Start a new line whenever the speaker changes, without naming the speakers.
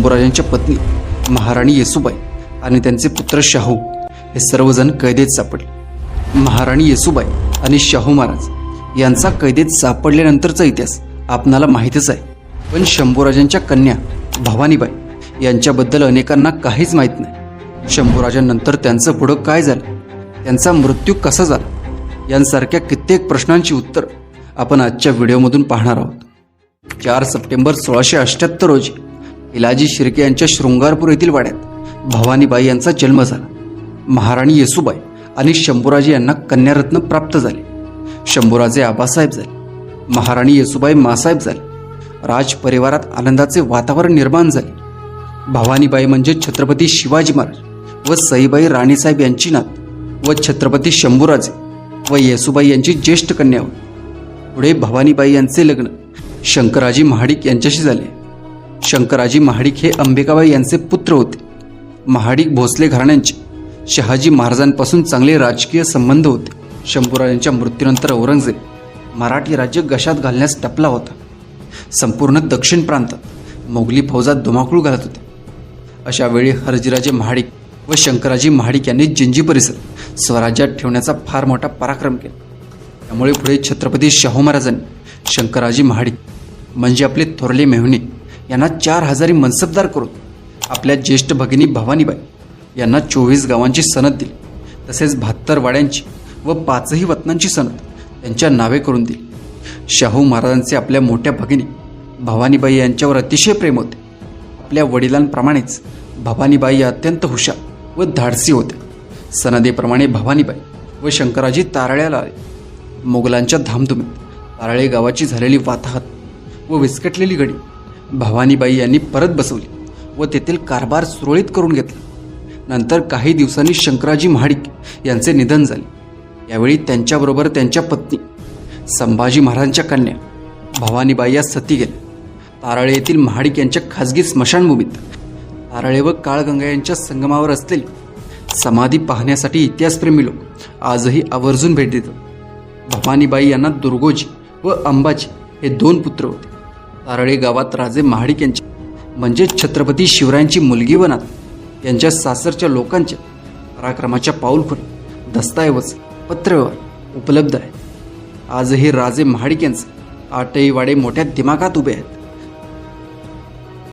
शंभूराजांच्या पत्नी महाराणी येसुबाई आणि त्यांचे पुत्र शाहू हे सर्वजण कैदेत सापडले. महाराणी येसुबाई आणि शाहू महाराज यांचा कैदेत सापडल्यानंतरचा इतिहास आपणाला माहीतच आहे. पण शंभूराजांच्या कन्या भवानीबाई यांच्याबद्दल अनेकांना काहीच माहीत नाही. शंभूराजांनंतर त्यांचं पुढं काय झालं? त्यांचा मृत्यू कसा झाला? यांसारख्या कित्येक प्रश्नांची उत्तर आपण आजच्या व्हिडिओमधून पाहणार आहोत. चार सप्टेंबर सोळाशे अठ्ठ्याहत्तर रोजी इलाजी शिर्के यांच्या शृंगारपूर येथील वाड्यात भवानीबाई यांचा जन्म झाला. महाराणी येसुबाई आणि शंभूराजे यांना कन्यारत्न प्राप्त झाले. शंभूराजे आबासाहेब झाले. महाराणी येसुबाई मासाहेब झाले. राज परिवारात आनंदाचे वातावरण निर्माण झाले. भवानीबाई म्हणजे छत्रपती शिवाजी महाराज व सईबाई राणीसाहेब यांची नात व छत्रपती शंभूराजे व येसुबाई यांची ज्येष्ठ कन्या होती. पुढे भवानीबाई यांचे लग्न शंकराजी महाडिक यांच्याशी झाले. शंकराजी महाडिक हे अंबिकाबाई यांचे पुत्र होते. महाडिक भोसले घराण्यांचे शहाजी महाराजांपासून चांगले राजकीय संबंध होते. शंभूराजांच्या मृत्यूनंतर औरंगजेब मराठी राज्य गशात घालण्यास टपला होता. संपूर्ण दक्षिण प्रांतात मोगली फौजात धुमाकूळ घालत होते. अशा वेळी हरजीराजे महाडिक व शंकराजी महाडिक यांनी जिंजी परिसर स्वराज्यात ठेवण्याचा फार मोठा पराक्रम केला. त्यामुळे पुढे छत्रपती शाहू महाराजांनी शंकराजी महाडिक म्हणजे आपले थोरले मेहुणे यांना चार हजारी मनसबदार करून आपल्या ज्येष्ठ भगिनी भवानीबाई यांना चोवीस गावांची सनद दिली. तसेच बहात्तर वाड्यांची व पाचही वतनांची सनद त्यांच्या नावे करून दिली. शाहू महाराजांचे आपल्या मोठ्या भगिनी भवानीबाई यांच्यावर अतिशय प्रेम होते. आपल्या वडिलांप्रमाणेच भवानीबाई या अत्यंत हुशार व धाडसी होत्या सनदेप्रमाणे भवानीबाई व शंकराजी तारळ्याला आले. मोगलांच्या धामधुमीत तारळे गावाची झालेली वाताहत व विस्कटलेली गडी भवानीबाई यांनी परत बसवली व तेथील कारभार सुरळीत करून घेतला. नंतर काही दिवसांनी शंकराजी महाडिक यांचे निधन झाले. यावेळी त्यांच्याबरोबर त्यांच्या पत्नी संभाजी महाराजांच्या कन्या भवानीबाई या सती गेल्या. ताराळे येथील महाडिक यांच्या खासगी स्मशानभूमीत ताराळे व काळगंगा यांच्या संगमावर असलेली समाधी पाहण्यासाठी इतिहासप्रेमी लोक आजही आवर्जून भेट देतात. भवानीबाई यांना दुर्गोजी व अंबाजी हे दोन पुत्र होते. तारळे गावात राजे महाडिक यांच्या म्हणजे छत्रपती शिवरायांची मुलगी व नात यांच्या सासरच्या लोकांच्या पराक्रमाच्या पाऊलखुरी दस्तऐवज पत्रव्यवहार उपलब्ध आहे. आजही राजे महाडिक यांचे आटईवाडे मोठ्या दिमागात उभे आहेत.